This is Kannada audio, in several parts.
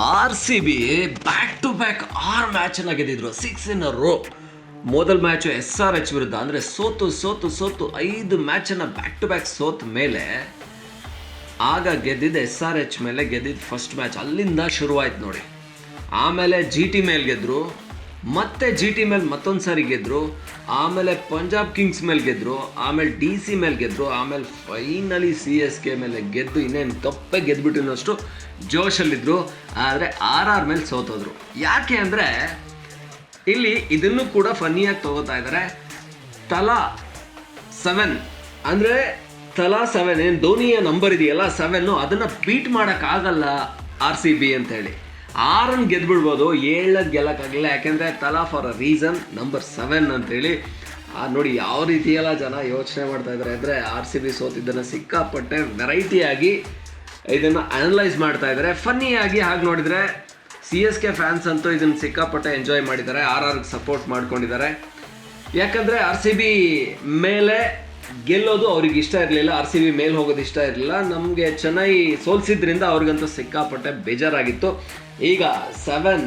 R C B back to back ಆರು ಮ್ಯಾಚನ್ನು ಗೆದ್ದಿದ್ರು. ಸಿಕ್ಸ್ ಇನ್ ರೋ ಮೊದಲ ಮ್ಯಾಚು ಎಸ್ ಆರ್ ಎಚ್ ವಿರುದ್ಧ. ಅಂದರೆ ಸೋತು ಸೋತು ಸೋತು ಐದು ಮ್ಯಾಚನ್ನು ಬ್ಯಾಕ್ ಟು ಬ್ಯಾಕ್ ಸೋತ ಮೇಲೆ ಆಗ ಗೆದ್ದಿದ್ದ ಎಸ್ ಆರ್ ಎಚ್ ಮೇಲೆ ಗೆದ್ದಿದ್ದ ಫಸ್ಟ್ ಮ್ಯಾಚ್ ಅಲ್ಲಿಂದ ಶುರುವಾಯ್ತು ನೋಡಿ. ಆಮೇಲೆ ಜಿ ಟಿ ಮೇಲೆ ಗೆದ್ದರು ಮತ್ತೆ ಜಿ ಟಿ ಮೇಲೆ ಮತ್ತೊಂದು ಸಾರಿ ಗೆದ್ದರು ಆಮೇಲೆ ಪಂಜಾಬ್ ಕಿಂಗ್ಸ್ ಮೇಲೆ ಗೆದ್ದರು ಆಮೇಲೆ ಡಿ ಸಿ ಮೇಲೆ ಗೆದ್ದರು ಆಮೇಲೆ ಫೈನಲಿ ಸಿ ಎಸ್ ಕೆ ಮೇಲೆ ಗೆದ್ದು ಇನ್ನೇನು ತಪ್ಪೆ ಗೆದ್ದುಬಿಟ್ಟಿನಷ್ಟು ಜೋಶಲ್ಲಿದ್ದರು ಆದರೆ ಆರ್ ಆರ್ ಮೇಲೆ ಸೋತೋದ್ರು. ಯಾಕೆ ಅಂದರೆ ಇಲ್ಲಿ ಇದನ್ನು ಕೂಡ ಫನ್ನಿಯಾಗಿ ತಗೋತಾ ಇದ್ದಾರೆ ತಲಾ ಸೆವೆನ್ ಅಂದರೆ ತಲಾ ಸೆವೆನ್ ಏನು ಧೋನಿಯ ನಂಬರ್ ಇದೆಯಲ್ಲ ಸೆವೆನ್ನು ಅದನ್ನು ಬೀಟ್ ಮಾಡೋಕ್ಕಾಗಲ್ಲ ಆರ್ ಸಿ ಬಿ ಅಂತೇಳಿ ಆರನ್ನು ಗೆದ್ಬಿಡ್ಬೋದು ಏಳಕ್ಕೆ ಗೆಲ್ಲಕ್ಕಾಗಲಿಲ್ಲ ಯಾಕೆಂದರೆ Thala for a reason number seven ಅಂತೇಳಿ. ಆ, ನೋಡಿ ಯಾವ ರೀತಿಯೆಲ್ಲ ಜನ ಯೋಚನೆ ಮಾಡ್ತಾ ಇದ್ದಾರೆ ಅಂದರೆ ಆರ್ ಸಿ ಬಿ ಸೋತಿದ್ದನ್ನು ಸಿಕ್ಕಾಪಟ್ಟೆ ವೆರೈಟಿಯಾಗಿ ಇದನ್ನು ಅನಲೈಸ್ ಮಾಡ್ತಾ ಇದ್ದಾರೆ ಫನ್ನಿಯಾಗಿ ಹಾಗೆ ನೋಡಿದರೆ ಸಿ ಎಸ್ ಕೆ ಫ್ಯಾನ್ಸ್ ಅಂತೂ ಇದನ್ನು ಸಿಕ್ಕಾಪಟ್ಟೆ ಎಂಜಾಯ್ ಮಾಡಿದ್ದಾರೆ ಆರ್ ಆರ್ಗೆ ಸಪೋರ್ಟ್ ಮಾಡ್ಕೊಂಡಿದ್ದಾರೆ. ಯಾಕಂದರೆ ಆರ್ ಸಿ ಬಿ ಮೇಲೆ ಗೆಲ್ಲೋದು ಅವ್ರಿಗೆ ಇಷ್ಟ ಇರಲಿಲ್ಲ, ಆರ್ ಸಿ ಬಿ ಮೇಲೆ ಹೋಗೋದು ಇಷ್ಟ ಇರಲಿಲ್ಲ. ನಮಗೆ ಚೆನ್ನೈ ಸೋಲ್ಸಿದ್ರಿಂದ ಅವ್ರಿಗಂತೂ ಸಿಕ್ಕಾಪಟ್ಟೆ ಬೇಜಾರಾಗಿತ್ತು. ಈಗ ಸೆವೆನ್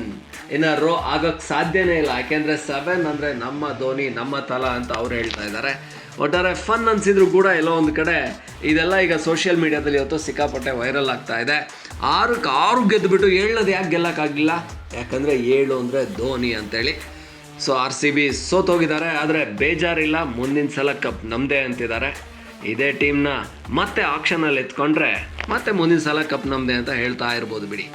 ಏನಾರು ಆಗೋಕ್ಕೆ ಸಾಧ್ಯನೇ ಇಲ್ಲ. ಯಾಕೆಂದರೆ ಸೆವೆನ್ ಅಂದರೆ ನಮ್ಮ ಧೋನಿ, ನಮ್ಮ ತಲ ಅಂತ ಅವ್ರು ಹೇಳ್ತಾ ಇದ್ದಾರೆ. ಒಟ್ಟಾರೆ ಫನ್ ಅನಿಸಿದ್ರು ಕೂಡ ಎಲ್ಲೋ ಒಂದು ಕಡೆ ಇದೆಲ್ಲ ಈಗ ಸೋಷಿಯಲ್ ಮೀಡಿಯಾದಲ್ಲಿ ಇವತ್ತು ಸಿಕ್ಕಾಪಟ್ಟೆ ವೈರಲ್ ಆಗ್ತಾ ಇದೆ. ಆರಕ್ಕೆ ಆರು ಗೆದ್ದುಬಿಟ್ಟು ಏಳೋದು ಯಾಕೆ ಗೆಲ್ಲಕ್ಕಾಗಲಿಲ್ಲ? ಯಾಕಂದರೆ ಏಳು ಅಂದರೆ ಧೋನಿ ಅಂತೇಳಿ. ಸೊ ಆರ್ ಸಿ ಬಿ ಸೋತೋಗಿದ್ದಾರೆ ಆದರೆ ಬೇಜಾರಿಲ್ಲ. ಮುಂದಿನ ಸಲ ಕಪ್ ನಮ್ಮದೇ ಅಂತಿದ್ದಾರೆ. ಇದೇ ಟೀಮ್ನ ಮತ್ತೆ ಆಕ್ಷನಲ್ಲಿ ಎತ್ಕೊಂಡ್ರೆ ಮತ್ತೆ ಮುಂದಿನ ಸಲ ಕಪ್ ನಮ್ಮದೇ ಅಂತ ಹೇಳ್ತಾ ಇರ್ಬೋದು ಬಿಡಿ.